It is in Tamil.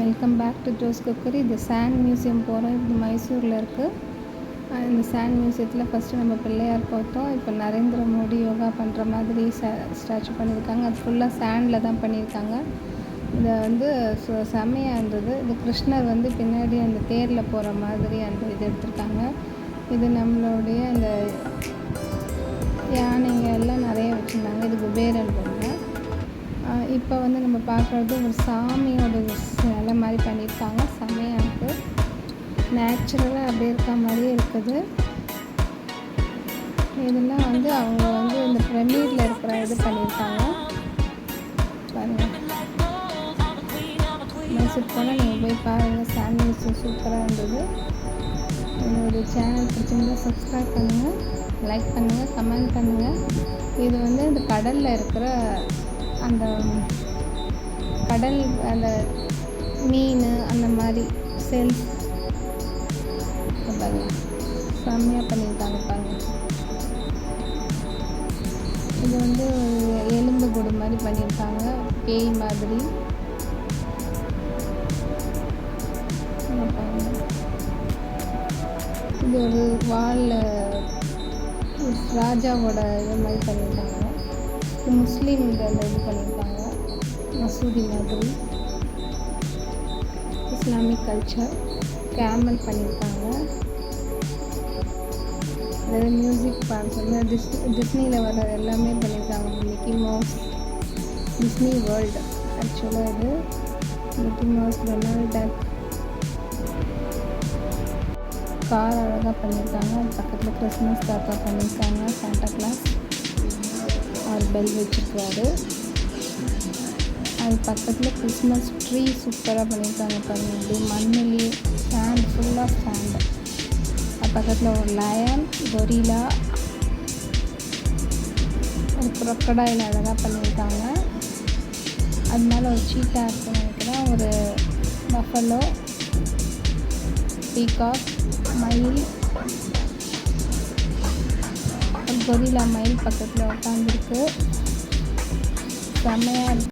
Welcome back to Jo's cookery இது சாண்ட் மியூசியம் போகிறோம் இது மைசூரில் இருக்குது இந்த சாண்ட் மியூசியத்தில் ஃபஸ்ட்டு நம்ம பிள்ளையார் பார்த்தோம் இப்போ நரேந்திர மோடி யோகா பண்ணுற மாதிரி ஸ்டாச்சு பண்ணியிருக்காங்க. அது ஃபுல்லாக சாண்டில் தான் பண்ணியிருக்காங்க. இதை வந்து சு- இருந்தது இது கிருஷ்ணர் வந்து பின்னாடி அந்த தேரில் போகிற மாதிரி அந்த இது எடுத்திருக்காங்க. இது நம்மளுடைய அந்த யானைங்க எல்லாம் நிறைய வச்சுருந்தாங்க. இது குபேரன் இப்போ வந்து நம்ம பார்க்குறது ஒரு சாமியோட ஒரு சிலை மாதிரி பண்ணியிருக்காங்க. செம்மையாக இருக்குது நேச்சுரலாக அப்படியே இருக்க மாதிரியே இருக்குது. இதெல்லாம் வந்து அவங்க வந்து இந்த பிரமீடில் இருக்கிற இது பண்ணியிருக்காங்க. பாருங்கள் மைசூர் போனால் நீங்கள் போய் பாருங்கள் சாண்ட் சூப்பராக இருந்தது. என்னுடைய சேனல் பிடிச்சிருந்தா சப்ஸ்கிரைப் பண்ணுங்கள் லைக் பண்ணுங்கள் கமெண்ட் பண்ணுங்கள் இது வந்து இந்த கடலில் இருக்கிற அந்த கடல் அந்த மீன் அந்த மாதிரி செல்ஃப் பாருங்க செம்மையாக பண்ணியிருக்காங்க பாருங்க. இது வந்து எலும்பு கூடு மாதிரி பண்ணியிருக்காங்க. பேய் மாதிரி. இது ஒரு வாலில் ராஜாவோட இது மாதிரி பண்ணியிருக்காங்க. இது முஸ்லீம் இதில் இது பண்ணியிருக்காங்க. மசூதி மாதிரி. இஸ்லாமிக் கல்ச்சர் கேமல் பண்ணியிருக்காங்க. அதாவது மியூசிக் பார்ட்ஸ் வந்து டிஸ் டிஸ்னியில் வர எல்லாமே பண்ணியிருக்காங்க. மிக்கி மவுஸ் டிஸ்னி வேர்ல்டு ஆக்சுவலாக இது. Mickey mouse Donald duck car அழகாக பண்ணியிருக்காங்க. அது பக்கத்தில் கிறிஸ்மஸ் தாத்தா பண்ணியிருக்காங்க. சாண்டா கிளாஸ் அவர் பெல் வச்சுருக்காரு. அது பக்கத்தில் கிறிஸ்மஸ் ட்ரீ சூப்பராக பண்ணியிருக்காங்க பாருங்கள் இப்படி மண்ணுலேயே சாண்ட் ஃபுல்லாக சாண்ட் அது பக்கத்தில் ஒரு லயன் கொரிலா ஒரு crocodile அழகாக பண்ணியிருக்காங்க அது மேலே ஒரு சீட்டாக இருக்குன்னு நினைக்கிறேன். ஒரு பஃபலோ பீகாக் மயில் ஒரு கொரிலா மயில் பக்கத்தில் உட்காந்துருக்கு செம்மையாக இருக்குது